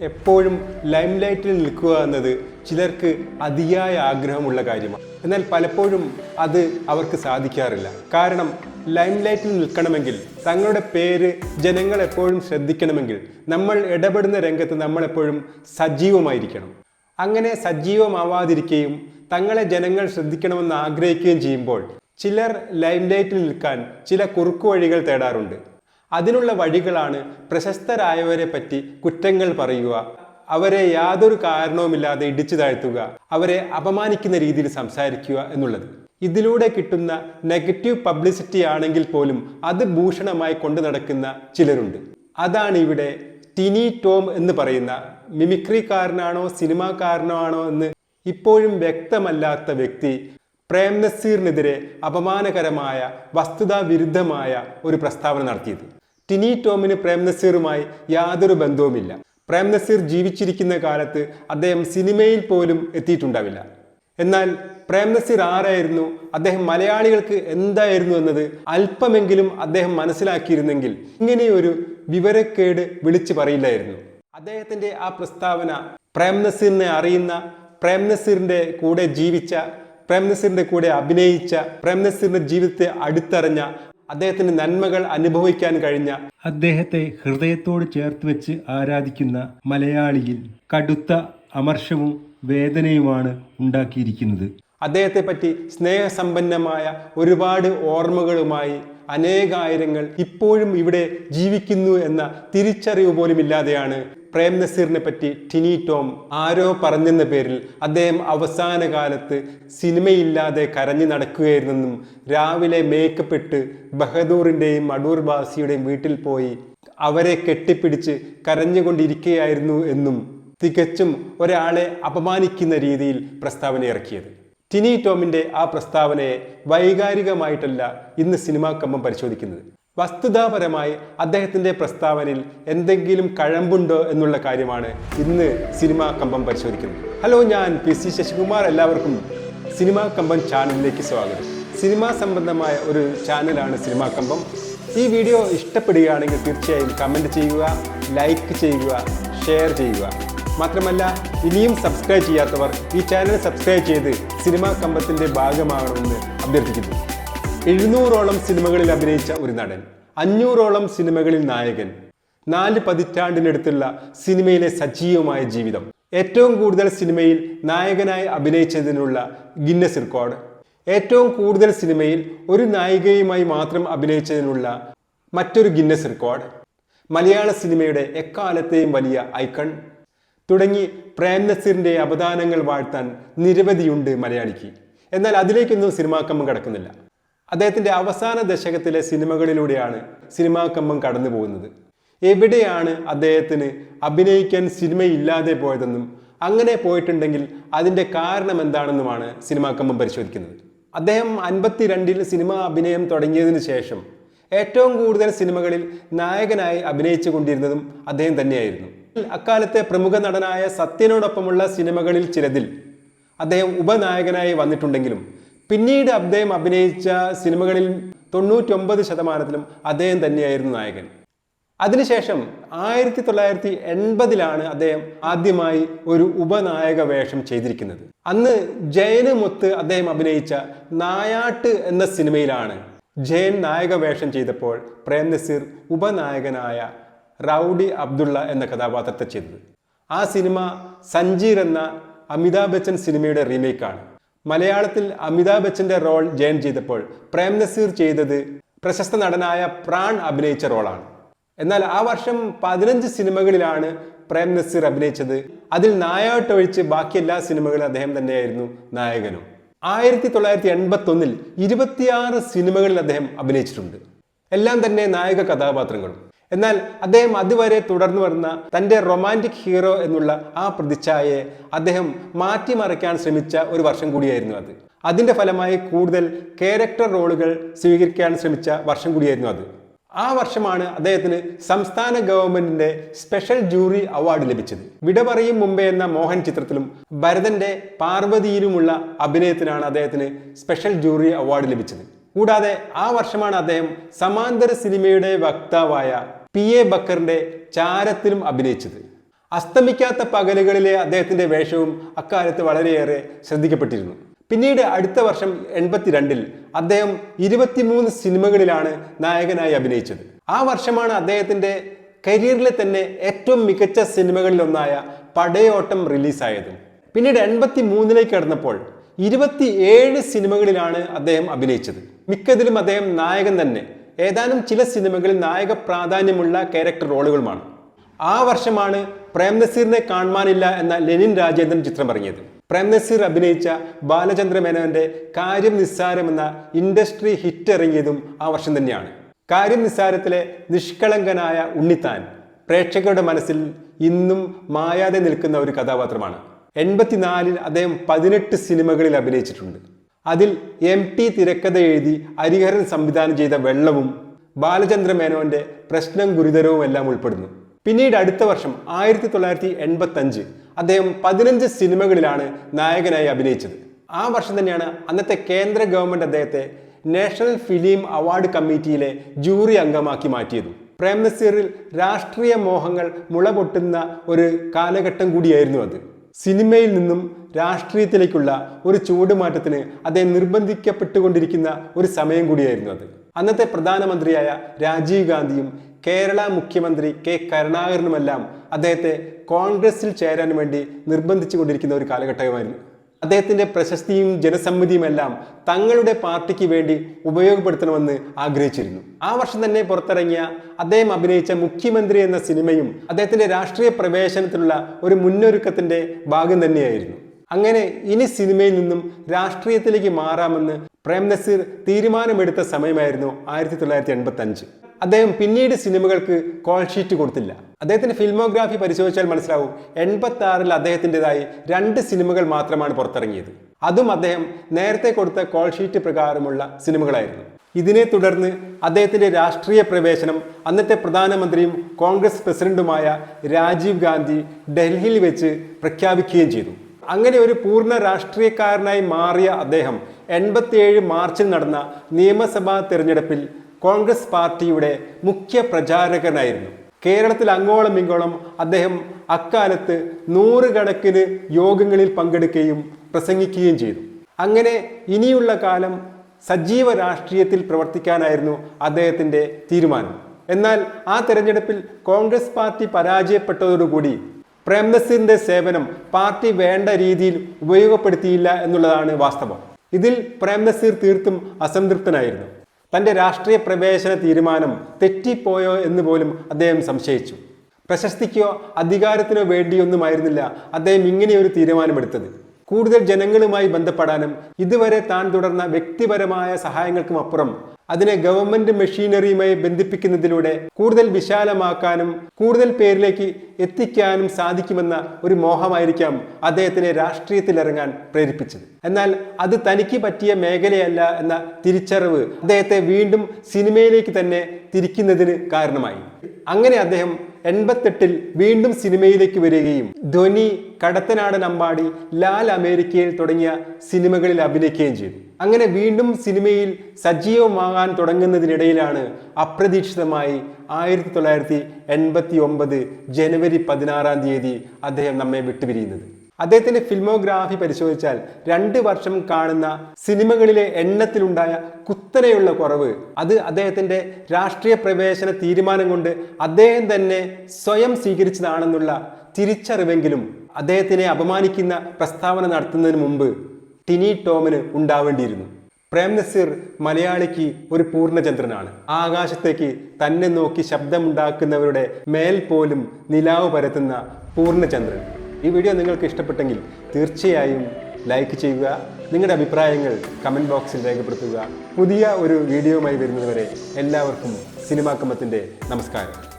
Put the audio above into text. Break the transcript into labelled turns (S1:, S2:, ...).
S1: എപ്പോഴും ലൈം ലൈറ്റിൽ നിൽക്കുക എന്നത് ചിലർക്ക് അതിയായ ആഗ്രഹമുള്ള കാര്യമാണ്. എന്നാൽ പലപ്പോഴും അത് അവർക്ക് സാധിക്കാറില്ല. കാരണം ലൈം ലൈറ്റിൽ നിൽക്കണമെങ്കിൽ തങ്ങളുടെ പേര് ജനങ്ങൾ എപ്പോഴും ശ്രദ്ധിക്കണമെങ്കിൽ നമ്മൾ ഇടപെടുന്ന രംഗത്ത് നമ്മളെപ്പോഴും സജീവമായിരിക്കണം. അങ്ങനെ സജീവമാവാതിരിക്കുകയും തങ്ങളെ ജനങ്ങൾ ശ്രദ്ധിക്കണമെന്ന് ആഗ്രഹിക്കുകയും ചെയ്യുമ്പോൾ ചിലർ ലൈം ലൈറ്റിൽ നിൽക്കാൻ ചില കുറുക്കുവഴികൾ തേടാറുണ്ട്. അതിനുള്ള വഴികളാണ് പ്രശസ്തരായവരെ പറ്റി കുറ്റങ്ങൾ പറയുക. അവരെ യാതൊരു കാരണവുമില്ലാതെ ഇടിച്ചു താഴ്ത്തുക. അവരെ അപമാനിക്കുന്ന രീതിയിൽ സംസാരിക്കുക എന്നുള്ളത്. ഇതിലൂടെ കിട്ടുന്ന നെഗറ്റീവ് പബ്ലിസിറ്റി ആണെങ്കിൽ പോലും അത് ഭൂഷണമായി കൊണ്ടു നടക്കുന്ന ചിലരുണ്ട്. അതാണ് ഇവിടെ ടിനി ടോം എന്ന് പറയുന്ന മിമിക്രിക്കാരനാണോ സിനിമാക്കാരനോ ആണോ എന്ന് ഇപ്പോഴും വ്യക്തമല്ലാത്ത വ്യക്തി പ്രേം നസീറിനെതിരെ അപമാനകരമായ വസ്തുതാ വിരുദ്ധമായ ഒരു പ്രസ്താവന നടത്തിയത്. ടിനി ടോമിന് പ്രേം നസീറുമായി യാതൊരു ബന്ധവുമില്ല. പ്രേം നസീർ ജീവിച്ചിരിക്കുന്ന കാലത്ത് അദ്ദേഹം സിനിമയിൽ പോലും എത്തിയിട്ടുണ്ടാവില്ല. എന്നാൽ പ്രേം നസീർ ആരായിരുന്നു അദ്ദേഹം മലയാളികൾക്ക് എന്തായിരുന്നു എന്നത് അല്പമെങ്കിലും അദ്ദേഹം മനസ്സിലാക്കിയിരുന്നെങ്കിൽ ഇങ്ങനെയൊരു വിവരക്കേട് വിളിച്ചു പറയില്ലായിരുന്നു. അദ്ദേഹത്തിന്റെ ആ പ്രസ്താവന പ്രേം നസീറിനെ അറിയുന്ന പ്രേം നസീറിന്റെ കൂടെ ജീവിച്ച പ്രേം നസീറിന്റെ കൂടെ അഭിനയിച്ച പ്രേം നസീറിന്റെ ജീവിതത്തെ അടുത്തറിഞ്ഞ അദ്ദേഹത്തിന് നന്മകൾ അനുഭവിക്കാൻ കഴിഞ്ഞ
S2: അദ്ദേഹത്തെ ഹൃദയത്തോട് ചേർത്ത് വെച്ച് ആരാധിക്കുന്ന മലയാളിയിൽ കടുത്ത അമർഷവും വേദനയുമാണ് ഉണ്ടാക്കിയിരിക്കുന്നത്.
S1: അദ്ദേഹത്തെ പറ്റി സ്നേഹസമ്പന്നമായ ഒരുപാട് ഓർമ്മകളുമായി അനേകായിരങ്ങൾ ഇപ്പോഴും ഇവിടെ ജീവിക്കുന്നു എന്ന തിരിച്ചറിവ് പോലും ഇല്ലാതെയാണ് പ്രേം നസീറിനെ പറ്റി ടിനി ടോം ആരോ പറഞ്ഞെന്ന പേരിൽ അദ്ദേഹം അവസാന കാലത്ത് സിനിമയില്ലാതെ കരഞ്ഞു നടക്കുകയായിരുന്നെന്നും രാവിലെ മേക്കപ്പ് ഇട്ട് ബഹദൂറിന്റെയും അടൂർ ബാസിയുടെയും വീട്ടിൽ പോയി അവരെ കെട്ടിപ്പിടിച്ച് കരഞ്ഞുകൊണ്ടിരിക്കുകയായിരുന്നു എന്നും തികച്ചും ഒരാളെ അപമാനിക്കുന്ന രീതിയിൽ പ്രസ്താവന ഇറക്കിയത്. ടിനി ടോമിന്റെ ആ പ്രസ്താവനയെ വൈകാരികമായിട്ടല്ല ഇന്ന് സിനിമാ കമ്പം പരിശോധിക്കുന്നത്. വസ്തുതാപരമായി അദ്ദേഹത്തിന്റെ പ്രസ്താവനയിൽ എന്തെങ്കിലും കഴമ്പുണ്ടോ എന്നുള്ള കാര്യമാണ് ഇന്ന് സിനിമാ കമ്പം പരിശോധിക്കുന്നത്. ഹലോ ഞാൻ പി സി ശശികുമാർ. എല്ലാവർക്കും സിനിമാ കമ്പം ചാനലിലേക്ക് സ്വാഗതം. സിനിമാ സംബന്ധമായ ഒരു ചാനലാണ് സിനിമാ കമ്പം. ഈ വീഡിയോ ഇഷ്ടപ്പെടുകയാണെങ്കിൽ തീർച്ചയായും കമന്റ് ചെയ്യുക ലൈക്ക് ചെയ്യുക ഷെയർ ചെയ്യുക. മാത്രമല്ല ഇനിയും സബ്സ്ക്രൈബ് ചെയ്യാത്തവർ ഈ ചാനൽ സബ്സ്ക്രൈബ് ചെയ്ത് സിനിമാ കമ്പത്തിന്റെ ഭാഗമാകണമെന്ന് അഭ്യർത്ഥിക്കുന്നു. എഴുന്നൂറോളം സിനിമകളിൽ അഭിനയിച്ച ഒരു നടൻ അഞ്ഞൂറോളം സിനിമകളിൽ നായകൻ നാല് പതിറ്റാണ്ടിനടുത്തുള്ള സിനിമയിലെ സജീവമായ ജീവിതം. ഏറ്റവും കൂടുതൽ സിനിമയിൽ നായകനായി അഭിനയിച്ചതിനുള്ള ഗിന്നസ് റെക്കോർഡ്. ഏറ്റവും കൂടുതൽ സിനിമയിൽ ഒരു നായികയുമായി മാത്രം അഭിനയിച്ചതിനുള്ള മറ്റൊരു ഗിന്നസ് റെക്കോർഡ്. മലയാള സിനിമയുടെ എക്കാലത്തെയും വലിയ ഐക്കൺ. തുടങ്ങി പ്രേം നസീറിന്റെ അവദാനങ്ങൾ വാഴ്ത്താൻ നിരവധിയുണ്ട് മലയാളിക്ക്. എന്നാൽ അതിലേക്കൊന്നും സിനിമാക്കമ്മ കടക്കുന്നില്ല. അദ്ദേഹത്തിന്റെ അവസാന ദശകത്തിലെ സിനിമകളിലൂടെയാണ് സിനിമാ കമ്പം കടന്നു പോകുന്നത്. എവിടെയാണ് അദ്ദേഹത്തിന് അഭിനയിക്കാൻ സിനിമയില്ലാതെ പോയതെന്നും അങ്ങനെ പോയിട്ടുണ്ടെങ്കിൽ അതിന്റെ കാരണം എന്താണെന്നുമാണ് സിനിമാ കമ്പം പരിശോധിക്കുന്നത്. അദ്ദേഹം അൻപത്തിരണ്ടിൽ സിനിമ അഭിനയം തുടങ്ങിയതിനു ശേഷം ഏറ്റവും കൂടുതൽ സിനിമകളിൽ നായകനായി അഭിനയിച്ചു കൊണ്ടിരുന്നതും അദ്ദേഹം തന്നെയായിരുന്നു. അക്കാലത്തെ പ്രമുഖ നടനായ സത്യനോടൊപ്പമുള്ള സിനിമകളിൽ ചിലതിൽ അദ്ദേഹം ഉപനായകനായി വന്നിട്ടുണ്ടെങ്കിലും പിന്നീട് അദ്ദേഹം അഭിനയിച്ച സിനിമകളിൽ തൊണ്ണൂറ്റൊമ്പത് ശതമാനത്തിലും അദ്ദേഹം തന്നെയായിരുന്നു നായകൻ. അതിനുശേഷം ആയിരത്തി തൊള്ളായിരത്തി എൺപതിലാണ് അദ്ദേഹം ആദ്യമായി ഒരു ഉപനായക വേഷം ചെയ്തിരിക്കുന്നത്. അന്ന് ജയനുമൊത്ത് അദ്ദേഹം അഭിനയിച്ച നായാട്ട് എന്ന സിനിമയിലാണ് ജയൻ നായക വേഷം ചെയ്തപ്പോൾ പ്രേം നസീർ ഉപനായകനായ റൗഡി അബ്ദുള്ള എന്ന കഥാപാത്രത്തെ ചെയ്തത്. ആ സിനിമ സഞ്ജീർ എന്ന അമിതാഭ് ബച്ചൻ സിനിമയുടെ റീമേക്കാണ്. മലയാളത്തിൽ അമിതാഭ് ബച്ചന്റെ റോൾ ജയൻ ചെയ്തപ്പോൾ പ്രേം നസീർ ചെയ്തത് പ്രശസ്ത നടനായ പ്രാൺ അഭിനയിച്ച റോളാണ്. എന്നാൽ ആ വർഷം പതിനഞ്ച് സിനിമകളിലാണ് പ്രേം നസീർ അഭിനയിച്ചത്. അതിൽ നായാട്ടൊഴിച്ച് ബാക്കി എല്ലാ സിനിമകളിലും അദ്ദേഹം തന്നെയായിരുന്നു നായകനും. ആയിരത്തി തൊള്ളായിരത്തി എൺപത്തി ഒന്നിൽ ഇരുപത്തിയാറ് സിനിമകളിൽ അദ്ദേഹം അഭിനയിച്ചിട്ടുണ്ട്. എല്ലാം തന്നെ നായക കഥാപാത്രങ്ങളും. എന്നാൽ അദ്ദേഹം അതുവരെ തുടർന്നു വരുന്ന തന്റെ റൊമാന്റിക് ഹീറോ എന്നുള്ള ആ പ്രതിച്ഛായയെ അദ്ദേഹം മാറ്റിമറിക്കാൻ ശ്രമിച്ച ഒരു വർഷം കൂടിയായിരുന്നു അത്. അതിന്റെ ഫലമായി കൂടുതൽ ക്യാരക്ടർ റോളുകൾ സ്വീകരിക്കാൻ ശ്രമിച്ച വർഷം കൂടിയായിരുന്നു അത്. ആ വർഷമാണ് അദ്ദേഹത്തിന് സംസ്ഥാന ഗവൺമെന്റിന്റെ സ്പെഷ്യൽ ജൂറി അവാർഡ് ലഭിച്ചത്. വിട പറയും മുമ്പേ എന്ന മോഹൻ ചിത്രത്തിലും ഭരതന്റെ പാർവതിയിലുമുള്ള അഭിനയത്തിനാണ് അദ്ദേഹത്തിന് സ്പെഷ്യൽ ജൂറി അവാർഡ് ലഭിച്ചത്. കൂടാതെ ആ വർഷമാണ് അദ്ദേഹം സമാന്തര സിനിമയുടെ വക്താവായ പി എ ബക്കറിന്റെ ചാരത്തിലും അഭിനയിച്ചത്. അസ്തമിക്കാത്ത പകലുകളിലെ അദ്ദേഹത്തിന്റെ വേഷവും അക്കാലത്ത് വളരെയേറെ ശ്രദ്ധിക്കപ്പെട്ടിരുന്നു. പിന്നീട് അടുത്ത വർഷം എൺപത്തിരണ്ടിൽ അദ്ദേഹം ഇരുപത്തിമൂന്ന് സിനിമകളിലാണ് നായകനായി അഭിനയിച്ചത്. ആ വർഷമാണ് അദ്ദേഹത്തിന്റെ കരിയറിലെ തന്നെ ഏറ്റവും മികച്ച സിനിമകളിലൊന്നായ പടയോട്ടം റിലീസായത്. പിന്നീട് എൺപത്തി മൂന്നിലേക്ക് കടന്നപ്പോൾ ഇരുപത്തിയേഴ് സിനിമകളിലാണ് അദ്ദേഹം അഭിനയിച്ചത്. മിക്കതിലും അദ്ദേഹം നായകൻ തന്നെ. ഏതാനും ചില സിനിമകളിൽ നായക പ്രാധാന്യമുള്ള ക്യാരക്ടർ റോളുകളുമാണ്. ആ വർഷമാണ് പ്രേം നസീറിനെ കാണുവാനില്ല എന്ന ലെനിൻ രാജേന്ദ്രൻ ചിത്രം ഇറങ്ങിയത് പ്രേം നസീർ അഭിനയിച്ച ബാലചന്ദ്ര മേനോന്റെ കാര്യം നിസ്സാരം എന്ന ഇൻഡസ്ട്രി ഹിറ്റ് ഇറങ്ങിയതും ആ വർഷം തന്നെയാണ്. കാര്യം നിസ്സാരത്തിലെ നിഷ്കളങ്കനായ ഉണ്ണിത്താൻ പ്രേക്ഷകരുടെ മനസ്സിൽ ഇന്നും മായാതെ നിൽക്കുന്ന ഒരു കഥാപാത്രമാണ്. എൺപത്തിനാലിൽ അദ്ദേഹം പതിനെട്ട് സിനിമകളിൽ അഭിനയിച്ചിട്ടുണ്ട്. അതിൽ എം ടി തിരക്കഥ എഴുതി ഹരിഹരൻ സംവിധാനം ചെയ്ത വെള്ളവും ബാലചന്ദ്ര മേനോന്റെ പ്രശ്നം ഗുരുതരവും എല്ലാം ഉൾപ്പെടുന്നു. പിന്നീട് അടുത്ത വർഷം ആയിരത്തി തൊള്ളായിരത്തി എൺപത്തി അഞ്ച് അദ്ദേഹം പതിനഞ്ച് സിനിമകളിലാണ് നായകനായി അഭിനയിച്ചത്. ആ വർഷം തന്നെയാണ് അന്നത്തെ കേന്ദ്ര ഗവൺമെന്റ് അദ്ദേഹത്തെ നാഷണൽ ഫിലിം അവാർഡ് കമ്മിറ്റിയിലെ ജൂറി അംഗമാക്കി മാറ്റിയതും. പ്രേംനസീറിൽ രാഷ്ട്രീയ മോഹങ്ങൾ മുളപൊട്ടുന്ന ഒരു കാലഘട്ടം കൂടിയായിരുന്നു അത്. സിനിമയിൽ നിന്നും രാഷ്ട്രീയത്തിലേക്കുള്ള ഒരു ചൂടുമാറ്റത്തിന് അദ്ദേഹം നിർബന്ധിക്കപ്പെട്ടുകൊണ്ടിരിക്കുന്ന ഒരു സമയം കൂടിയായിരുന്നു അത്. അന്നത്തെ പ്രധാനമന്ത്രിയായ രാജീവ് ഗാന്ധിയും കേരള മുഖ്യമന്ത്രി കെ കരുണാകരനുമെല്ലാം അദ്ദേഹത്തെ കോൺഗ്രസിൽ ചേരാൻ വേണ്ടി നിർബന്ധിച്ചുകൊണ്ടിരിക്കുന്ന ഒരു കാലഘട്ടമായിരുന്നു. അദ്ദേഹത്തിന്റെ പ്രശസ്തിയും ജനസമ്മതിയും എല്ലാം തങ്ങളുടെ പാർട്ടിക്ക് വേണ്ടി ഉപയോഗപ്പെടുത്തണമെന്ന് ആഗ്രഹിച്ചിരുന്നു. ആ വർഷം തന്നെ പുറത്തിറങ്ങിയ അദ്ദേഹം അഭിനയിച്ച മുഖ്യമന്ത്രി എന്ന സിനിമയും അദ്ദേഹത്തിന്റെ രാഷ്ട്രീയ പ്രവേശനത്തിനുള്ള ഒരു മുന്നൊരുക്കത്തിന്റെ ഭാഗം തന്നെയായിരുന്നു. അങ്ങനെ ഇനി സിനിമയിൽ നിന്നും രാഷ്ട്രീയത്തിലേക്ക് മാറാമെന്ന് പ്രേം നസീർ തീരുമാനമെടുത്ത സമയമായിരുന്നു ആയിരത്തി തൊള്ളായിരത്തി എൺപത്തി അഞ്ച് അദ്ദേഹം പിന്നീട് സിനിമകൾക്ക് കോൾ ഷീറ്റ് കൊടുത്തില്ല. അദ്ദേഹത്തിന്റെ ഫിൽമോഗ്രാഫി പരിശോധിച്ചാൽ മനസ്സിലാവും എൺപത്തി ആറിൽ അദ്ദേഹത്തിന്റെതായി രണ്ട് സിനിമകൾ മാത്രമാണ് പുറത്തിറങ്ങിയത്. അതും അദ്ദേഹം നേരത്തെ കൊടുത്ത കോൾ ഷീറ്റ് പ്രകാരമുള്ള സിനിമകളായിരുന്നു. ഇതിനെ തുടർന്ന് അദ്ദേഹത്തിന്റെ രാഷ്ട്രീയ പ്രവേശനം അന്നത്തെ പ്രധാനമന്ത്രിയും കോൺഗ്രസ് പ്രസിഡന്റുമായ രാജീവ് ഗാന്ധി ഡൽഹിയിൽ വെച്ച് പ്രഖ്യാപിക്കുകയും ചെയ്തു. അങ്ങനെ ഒരു പൂർണ രാഷ്ട്രീയക്കാരനായി മാറിയ അദ്ദേഹം എൺപത്തിയേഴ് മാർച്ചിൽ നടന്ന നിയമസഭാ തിരഞ്ഞെടുപ്പിൽ കോൺഗ്രസ് പാർട്ടിയുടെ മുഖ്യ പ്രചാരകനായിരുന്നു. കേരളത്തിൽ അങ്ങോളം ഇങ്ങോളം അദ്ദേഹം അക്കാലത്ത് നൂറുകണക്കിന് യോഗങ്ങളിൽ പങ്കെടുക്കുകയും പ്രസംഗിക്കുകയും ചെയ്തു. അങ്ങനെ ഇനിയുള്ള കാലം സജീവ രാഷ്ട്രീയത്തിൽ പ്രവർത്തിക്കാനായിരുന്നു അദ്ദേഹത്തിന്റെ തീരുമാനം. എന്നാൽ ആ തെരഞ്ഞെടുപ്പിൽ കോൺഗ്രസ് പാർട്ടി പരാജയപ്പെട്ടതോടുകൂടി പ്രേം നസീറിന്റെ സേവനം പാർട്ടി വേണ്ട രീതിയിൽ ഉപയോഗപ്പെടുത്തിയില്ല എന്നുള്ളതാണ് വാസ്തവം. ഇതിൽ പ്രേംനസീർ തീർത്തും അസംതൃപ്തനായിരുന്നു. തന്റെ രാഷ്ട്രീയ പ്രവേശന തീരുമാനം തെറ്റിപ്പോയോ എന്ന് പോലും അദ്ദേഹം സംശയിച്ചു. പ്രശസ്തിക്കോ അധികാരത്തിനോ വേണ്ടിയൊന്നുമായിരുന്നില്ല അദ്ദേഹം ഇങ്ങനെയൊരു തീരുമാനമെടുത്തത്. കൂടുതൽ ജനങ്ങളുമായി ബന്ധപ്പെടാനും ഇതുവരെ താൻ തുടർന്ന വ്യക്തിപരമായ സഹായങ്ങൾക്കും അപ്പുറം അതിനെ ഗവൺമെന്റ് മെഷീനറിയുമായി ബന്ധിപ്പിക്കുന്നതിലൂടെ കൂടുതൽ വിശാലമാക്കാനും കൂടുതൽ പേരിലേക്ക് എത്തിക്കാനും സാധിക്കുമെന്ന ഒരു മോഹമായിരിക്കാം അദ്ദേഹത്തിനെ രാഷ്ട്രീയത്തിലിറങ്ങാൻ പ്രേരിപ്പിച്ചത്. എന്നാൽ അത് തനിക്ക് പറ്റിയ മേഖലയല്ല എന്ന തിരിച്ചറിവ് അദ്ദേഹത്തെ വീണ്ടും സിനിമയിലേക്ക് തന്നെ തിരിക്കുന്നതിന് കാരണമായി. അങ്ങനെ അദ്ദേഹം എൺപത്തെട്ടിൽ വീണ്ടും സിനിമയിലേക്ക് വരികയും ധ്വനി കടത്തനാടൻ അമ്പാടി ലാൽ അമേരിക്കയിൽ തുടങ്ങിയ സിനിമകളിൽ അഭിനയിക്കുകയും ചെയ്തു. അങ്ങനെ വീണ്ടും സിനിമയിൽ സജീവമാകാൻ തുടങ്ങുന്നതിനിടയിലാണ് അപ്രതീക്ഷിതമായി ആയിരത്തി തൊള്ളായിരത്തി എൺപത്തി ഒമ്പത് ജനുവരി പതിനാറാം തീയതി അദ്ദേഹം നമ്മെ വിട്ടുപിരിയുന്നത്. അദ്ദേഹത്തിന്റെ ഫിലിമോഗ്രാഫി പരിശോധിച്ചാൽ രണ്ട് വർഷം കാണുന്ന സിനിമകളിലെ എണ്ണത്തിലുണ്ടായ കുത്തനെയുള്ള കുറവ്. അത് അദ്ദേഹത്തിന്റെ രാഷ്ട്രീയ പ്രവേശന തീരുമാനം കൊണ്ട് അദ്ദേഹം തന്നെ സ്വയം സ്വീകരിച്ചതാണെന്നുള്ള തിരിച്ചറിവെങ്കിലും അദ്ദേഹത്തിനെ അപമാനിക്കുന്ന പ്രസ്താവന നടത്തുന്നതിന് മുമ്പ് ടിനി ടോമിന് ഉണ്ടാവേണ്ടിയിരുന്നു. പ്രേം നസീർ മലയാളിക്ക് ഒരു പൂർണചന്ദ്രനാണ്. ആകാശത്തേക്ക് തന്നെ നോക്കി ശബ്ദമുണ്ടാക്കുന്നവരുടെ മേൽ പോലും നിലാവ് പരത്തുന്ന പൂർണചന്ദ്രൻ. ഈ വീഡിയോ നിങ്ങൾക്ക് ഇഷ്ടപ്പെട്ടെങ്കിൽ തീർച്ചയായും ലൈക്ക് ചെയ്യുക നിങ്ങളുടെ അഭിപ്രായങ്ങൾ കമന്റ് ബോക്സിൽ രേഖപ്പെടുത്തുക. പുതിയ ഒരു വീഡിയോയുമായി വരുന്നതുവരെ എല്ലാവർക്കും സിനിമാക്കമ്മത്തിന്റെ നമസ്കാരം.